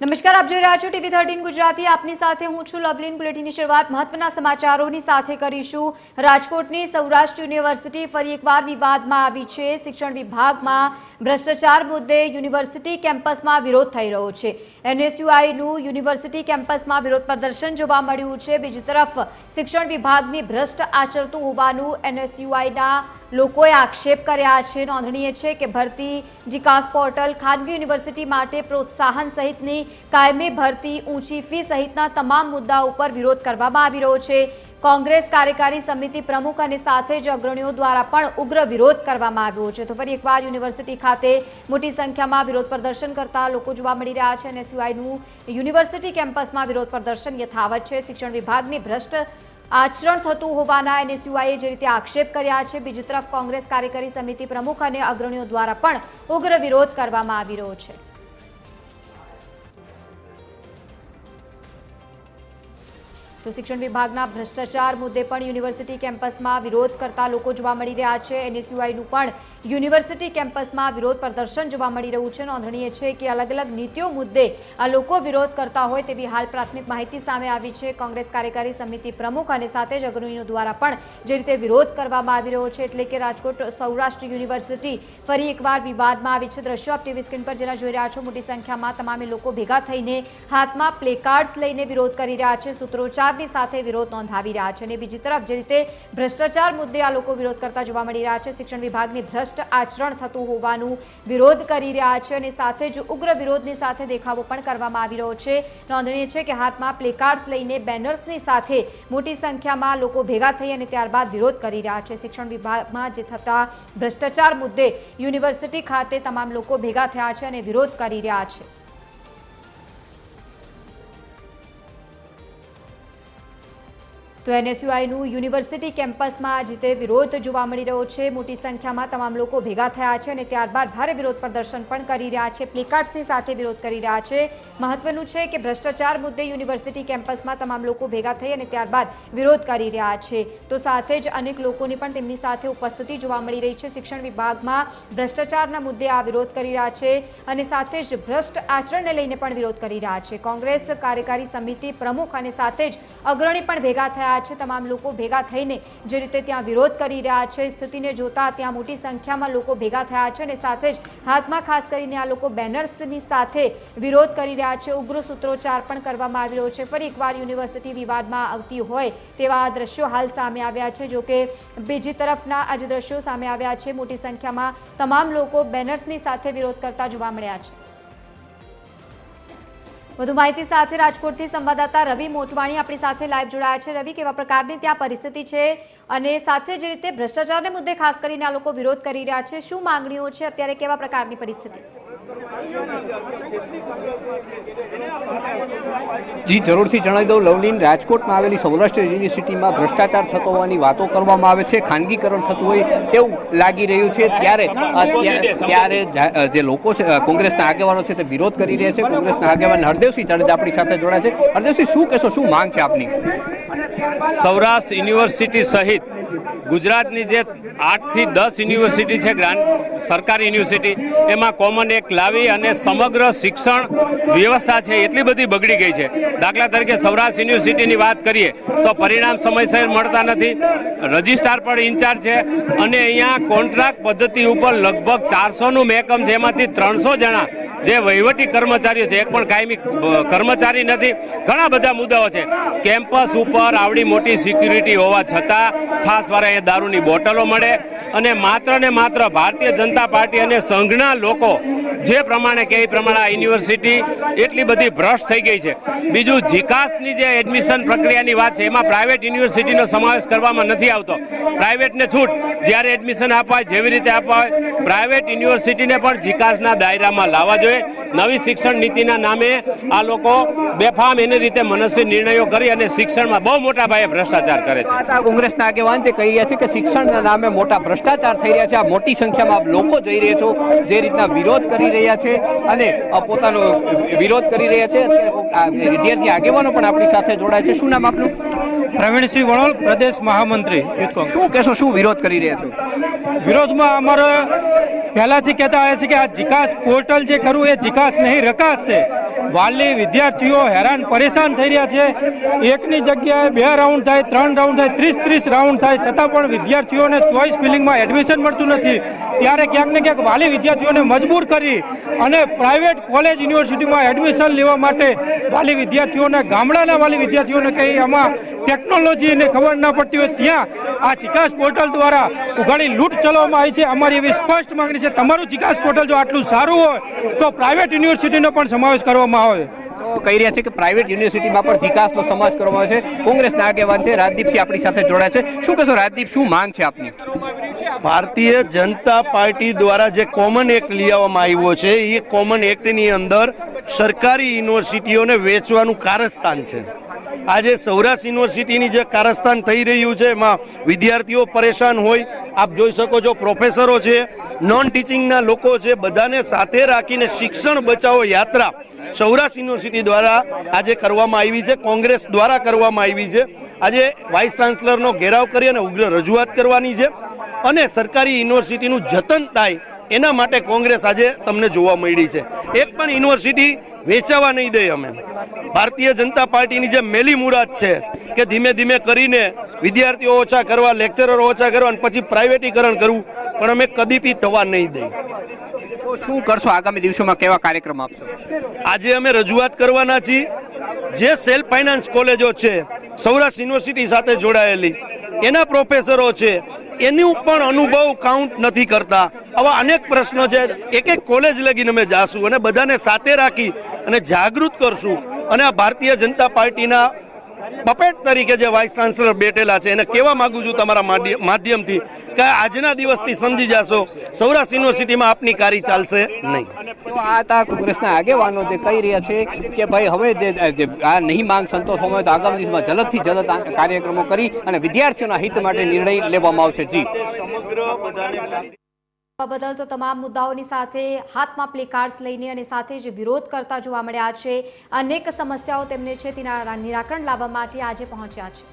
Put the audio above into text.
નમસ્કાર, આપ જોઈ રહ્યા છો ટીવી થર્ટીન ગુજરાતી. આપની સાથે હું છું લવલીન. બુલેટિનની શરૂઆત મહત્વના સમાચારોની સાથે કરીશું. રાજકોટની સૌરાષ્ટ્ર યુનિવર્સિટી ફરી એકવાર વિવાદમાં આવી છે. શિક્ષણ વિભાગમાં ભ્રષ્ટાચાર મુદ્દે યુનિવર્સિટી કેમ્પસમાં વિરોધ થઈ રહ્યો છે. એનએસયુઆઈનું યુનિવર્સિટી કેમ્પસમાં વિરોધ પ્રદર્શન જોવા મળ્યું છે. બીજી તરફ શિક્ષણ વિભાગની ભ્રષ્ટ આચરતું હોવાનું એનએસયુઆઈના લોકોએ આક્ષેપ કર્યા છે. નોંધનીય છે કે ભરતી વિકાસ પોર્ટલ ખાનગી યુનિવર્સિટી માટે પ્રોત્સાહન સહિતની કાયમી ભરતી, ઊંચી ફી સહિતના તમામ મુદ્દા ઉપર વિરોધ કરવામાં આવી રહ્યો છે. કોંગ્રેસ કાર્યકારી સમિતિ પ્રમુખ અને સાથે જ અગ્રણીઓ દ્વારા પણ ઉગ્ર વિરોધ કરવામાં આવ્યો છે. તો ફરી એકવાર યુનિવર્સિટી ખાતે મોટી સંખ્યામાં વિરોધ પ્રદર્શન કરતા લોકો જોવા મળી રહ્યા છે અને સિવાયનું યુનિવર્સિટી કેમ્પસમાં વિરોધ પ્રદર્શન યથાવત છે. શિક્ષણ વિભાગની ભ્રષ્ટ આચરણ થતું હોવાના એનએસયુઆઈએ જે રીતે આક્ષેપ કર્યા છે, બીજી તરફ કોંગ્રેસ કાર્યકારી સમિતિ પ્રમુખ અને અગ્રણીઓ દ્વારા પણ ઉગ્ર વિરોધ કરવામાં આવી રહ્યો છે. શિક્ષણ વિભાગના ભ્રષ્ટાચાર મુદ્દે પણ યુનિવર્સિટી કેમ્પસમાં વિરોધ કરતા લોકો જોવા મળી રહ્યા છે. એનએસયુઆઈનું પણ યુનિવર્સિટી કેમ્પસમાં વિરોધ પ્રદર્શન જોવા મળી રહ્યું છે. નોંધનીય છે કે અલગ અલગ નીતિઓ મુદ્દે આ લોકો વિરોધ કરતા હોય તેવી હાલ પ્રાથમિક માહિતી સામે આવી છે. કોંગ્રેસ કાર્યકારી સમિતિ પ્રમુખ અને સાથે જ અગ્રણીઓ દ્વારા પણ જે રીતે વિરોધ કરવામાં આવી રહ્યો છે એટલે કે રાજકોટ સૌરાષ્ટ્ર યુનિવર્સિટી ફરી એકવાર વિવાદમાં આવી છે. દ્રશ્યો આપ ટીવી સ્ક્રીન પર જેના જોઈ રહ્યા છો, મોટી સંખ્યામાં તમામે લોકો ભેગા થઈને હાથમાં પ્લેકાર્ડ્સ લઈને વિરોધ કરી રહ્યા છે. સૂત્રોચ્ચારની સાથે વિરોધ નોંધાવી રહ્યા છે અને બીજી તરફ જે રીતે ભ્રષ્ટાચાર મુદ્દે આ લોકો વિરોધ કરતા જોવા મળી રહ્યા છે. શિક્ષણ વિભાગની ભ્રષ્ટ આચરણ થતું હોવાનું વિરોધ કરી રહ્યા છે અને સાથે જ ઉગ્ર વિરોધની સાથે દેખાવો પણ કરવામાં આવી રહ્યો છે. નોંધનીય છે કે હાથમાં પ્લેકાર્ડ્સ લઈને બેનર્સની સાથે મોટી સંખ્યામાં લોકો ભેગા થઈ અને ત્યારબાદ વિરોધ કરી રહ્યા છે. શિક્ષણ વિભાગમાં જે થતા ભ્રષ્ટાચાર મુદ્દે યુનિવર્સિટી ખાતે તમામ લોકો ભેગા થયા છે અને વિરોધ કરી રહ્યા છે. તો એનએસયુઆઈનું યુનિવર્સિટી કેમ્પસમાં જે તે વિરોધ જોવા મળી રહ્યો છે. મોટી સંખ્યામાં તમામ લોકો ભેગા થયા છે અને ત્યારબાદ ભારે વિરોધ પ્રદર્શન પણ કરી રહ્યા છે. પ્લેકાર્ડ્સની સાથે વિરોધ કરી રહ્યા છે. મહત્વનું છે કે ભ્રષ્ટાચાર મુદ્દે યુનિવર્સિટી કેમ્પસમાં તમામ લોકો ભેગા થઈ અને ત્યારબાદ વિરોધ કરી રહ્યા છે. તો સાથે જ અનેક લોકોની પણ તેમની સાથે ઉપસ્થિતિ જોવા મળી રહી છે. શિક્ષણ વિભાગમાં ભ્રષ્ટાચારના મુદ્દે આ વિરોધ કરી રહ્યા છે અને સાથે જ ભ્રષ્ટ આચરણને લઈને પણ વિરોધ કરી રહ્યા છે. કોંગ્રેસ કાર્યકારી સમિતિ પ્રમુખ અને સાથે જ અગ્રણી પણ ભેગા થયા છે. તમામ લોકો ભેગા થઈને જે રીતે ત્યાં વિરોધ કરી રહ્યા છે, સ્થિતિને જોતા ત્યાં મોટી સંખ્યામાં લોકો ભેગા થયા છે અને સાથે જ હાથમાં ખાસ કરીને આ લોકો બેનર્સની સાથે વિરોધ કરી રહ્યા છે. ઉગ્ર સૂત્રોચ્ચાર પણ કરવામાં આવી રહ્યો છે. ફરી એકવાર યુનિવર્સિટી વિવાદમાં આવતી હોય તેવા દ્રશ્યો હાલ સામે આવ્યા છે, જોકે બીજી તરફના આ દ્રશ્યો સામે આવ્યા છે. મોટી સંખ્યામાં તમામ લોકો બેનર્સની સાથે વિરોધ કરતા જોવા મળ્યા છે. વધુ માહિતી સાથે રાજકોટથી સંવાદદાતા રવિ મોટવાણી આપણી સાથે લાઈવ જોડાયા છે. રવિ, કેવા પ્રકારની ત્યાં પરિસ્થિતિ છે? અને સાથે જે રીતે ભ્રષ્ટાચારને મુદ્દે ખાસ કરીને આ લોકો વિરોધ કરી રહ્યા છે. શું માંગણીઓ છે? અત્યારે કેવા પ્રકારની પરિસ્થિતિ? જી, જરૂરથી જણાવી દઉં. લવલીન રાજકોટમાં આવેલી સૌરાષ્ટ્ર યુનિવર્સિટીમાં ભ્રષ્ટાચાર થતો હોવાની વાતો કરવામાં આવે છે, ખાનગીકરણ થતું હોય તેવું લાગી રહ્યું છે. ત્યારે ત્યારે જે લોકો છે કોંગ્રેસના આગેવાનો છે તે વિરોધ કરી રહ્યા છે. કોંગ્રેસના આગેવાન હરદેવસિંહ જાડેજા આપણી સાથે જોડાયા છે. હરદેવસિંહ, શું કહેશો, શું માંગ છે આપની? સૌરાષ્ટ્ર યુનિવર્સિટી સહિત ગુજરાતની જે આઠથી દસ યુનિવર્સિટી છે ગ્રાન્ટ સરકારી યુનિવર્સિટી, એમાં કોમન એક લાવી અને સમગ્ર શિક્ષણ વ્યવસ્થા છે, એટલી બધી બગડી ગઈ છે. દાખલા તરીકે સૌરાષ્ટ્ર યુનિવર્સિટીની વાત કરીએ, તો પરિણામ સમયસર મળતા નથી. રજિસ્ટ્રાર પણ ઇન્ચાર્જ છે અને અહીંયા કોન્ટ્રાક્ટ પદ્ધતિ ઉપર લગભગ ચારસોનું મહેકમ છે, એમાંથી ત્રણસો જણા જે વહીવટી કર્મચારીઓ છે, એક પણ કાયમી કર્મચારી નથી. ઘણા બધા મુદ્દાઓ છે. કેમ્પસ ઉપર આવડી મોટી સિક્યુરિટી હોવા છતાં ખાસ વાર અહીંયા દારૂની બોટલો મળે અને માત્ર ને માત્ર ભારતીય જનતા પાર્ટી અને સંઘના લોકો જે પ્રમાણે કે એ પ્રમાણે આ યુનિવર્સિટી એટલી બધી ભ્રષ્ટ થઈ ગઈ છે. બીજું જીકાસની જે એડમિશન પ્રક્રિયાની વાત છે, એમાં પ્રાઇવેટ યુનિવર્સિટીનો સમાવેશ કરવામાં નથી આવતો. પ્રાઇવેટને છૂટ, જ્યારે એડમિશન અપાય જેવી રીતે અપાય પ્રાઇવેટ યુનિવર્સિટીને પણ જીકાસના દાયરામાં લાવવા જોઈએ. નવી શિક્ષણ નીતિના નામે આ લોકો બેફામ એની રીતે મનસ્વી નિર્ણયો કરી અને શિક્ષણમાં બહુ મોટા પાયે ભ્રષ્ટાચાર કરે છે. કોંગ્રેસના આગેવાન તે કહી છે કે શિક્ષણના નામે મોટા ભ્રષ્ટાચાર થઈ રહ્યા છે. આ મોટી સંખ્યામાં લોકો જઈ રહ્યા છો જે રીતના વિરોધ કરી રહ્યા છે અને પોતાનો વિરોધ કરી રહ્યા છે. અત્યારે વિદ્યાર્થી આગેવાનો પણ આપણી સાથે જોડાય છે. શું નામ આપનું? પ્રવીણસિંહ વણોલ પ્રદેશ મહામંત્રી શું કહેશો શું વિરોધ કરી રહ્યા છો? વિરોધમાં અમારે પહેલાથી કહેતા આવ્યા છે કે આ જીકાસ પોર્ટલ જે ખરું એ જીકાસ નહીં, રકાસ છે. વાલી વિદ્યાર્થીઓ હેરાન, પરેશાન થઈ રહ્યા છે. એકની જગ્યાએ બે રાઉન્ડ થાય, ત્રણ રાઉન્ડ થાય, ત્રીસ ત્રીસ રાઉન્ડ થાય, છતાં પણ વિદ્યાર્થીઓને ચોઈસ ફિલિંગમાં એડમિશન મળતું નથી. ત્યારે ક્યાંક ને ક્યાંક વાલી વિદ્યાર્થીઓને મજબૂર કરી અને પ્રાઇવેટ કોલેજ યુનિવર્સિટીમાં એડમિશન લેવા માટે વાલી વિદ્યાર્થીઓને, ગામડાના વાલી વિદ્યાર્થીઓને કંઈ આમાં ટેકનોલોજીને ખબર ના પડતી હોય, ત્યાં આ ચિકાસ પોર્ટલ દ્વારા ઉઘાડી લૂંટ ચલાવવામાં આવી છે. અમારી એવી સ્પષ્ટ માંગણી છે તમારું વિકાસ પોર્ટલ જો આટલું સારું હોય તો પ્રાઇવેટ યુનિવર્સિટીનો પણ સમાવેશ કરવામાં આવે. તો કહી રહ્યા છે કે પ્રાઇવેટ યુનિવર્સિટીમાં પણ વિકાસનો સમાવેશ કરવામાં આવે છે. કોંગ્રેસના આગેવાન છે રાજદીપસિંહ આપણી સાથે જોડાયા છે. શું કહેશો રાજદીપ શું માંગ છે આપની? ભારતીય જનતા પાર્ટી દ્વારા જે કોમન એક્ટ લઈ આવ્યો છે એ કોમન એક્ટની અંદર સરકારી યુનિવર્સિટીઓને વેચવાનું કારસ્તાન છે. આજે સૌરાષ્ટ્ર યુનિવર્સિટીની જે કારસ્તાન થઈ રહ્યું છે એમાં વિદ્યાર્થીઓ પરેશાન હોય. આપ જોઈ શકો છો પ્રોફેસરો છે નોન ટીચિંગના લોકો છે, બધાને સાથે રાખીને શિક્ષણ બચાવો યાત્રા. સૌરાષ્ટ્ર યુનિવર્સિટી દ્વારા આજે કરવામાં આવી છે, કોંગ્રેસ દ્વારા કરવામાં આવી છે. આજે વાઇસ ચાન્સલરનો ઘેરાવ કરી અને ઉગ્ર રજૂઆત કરવાની છે. અને સરકારી યુનિવર્સિટીનું જતન થાય, એના માટે કોંગ્રેસ આજે તમને જોવા મળી છે. એક પણ યુનિવર્સિટી વેચાવા નહીં દે અમે. ભારતીય જનતા પાર્ટીની જે મેલી મુરાદ છે કે ધીમે ધીમે કરીને વિદ્યાર્થીઓ ઓછા કરવા લેક્ચરરો ઓછા કરવા અને પછી પ્રાઇવેટીકરણ કરવું પણ અમે કદી બી થવા નહીં દઈ. તો શું કરશો? આગામી દિવસોમાં કેવા કાર્યક્રમ આપશો? આજે અમે રજૂઆત કરવાના છીએ. જે સેલ્ફ ફાઇનાન્સ કોલેજો છે સૌરાષ્ટ્ર યુનિવર્સિટી સાથે જોડાયેલી એના પ્રોફેસરો છે એનું પણ અનુભવ કાઉન્ટ નથી કરતા. આવા અનેક પ્રશ્નો છે. એક એક કોલેજ લગીને અમે જાશું અને બધાને સાથે રાખી અને જાગૃત કરશું. અને આ ભારતીય જનતા પાર્ટીના પપેટ તરીકે જે વાઇસ ચાન્સલર બેઠેલા છે એને કહેવા માંગુ છું તમારા માધ્યમથી કે આજના દિવસથી સમજી જાશો સૌરાષ્ટ્ર યુનિવર્સિટીમાં આપની કારી ચાલશે નહીં. તો આ તા કોંગ્રેસના આગેવાનો જે કહી રહ્યા છે કે ભાઈ હવે જે આ નહીં માંગ સંતોષવામાં આવે તો આગામી દિવસમાં જલદથી જલદ આ કાર્યક્રમો કરી અને વિદ્યાર્થીઓના હિત માટે નિર્ણય લેવામાં આવશે. જી. બદલ તો તમામ મુદ્દાઓની સાથે હાથમાં પ્લે કાર્ડ્સ લઈને અને સાથે જ વિરોધ કરતા જોવા મળ્યા છે. અનેક સમસ્યાઓ તેમને છે તેના નિરાકરણ લાવવા માટે આજે પહોંચ્યા છે.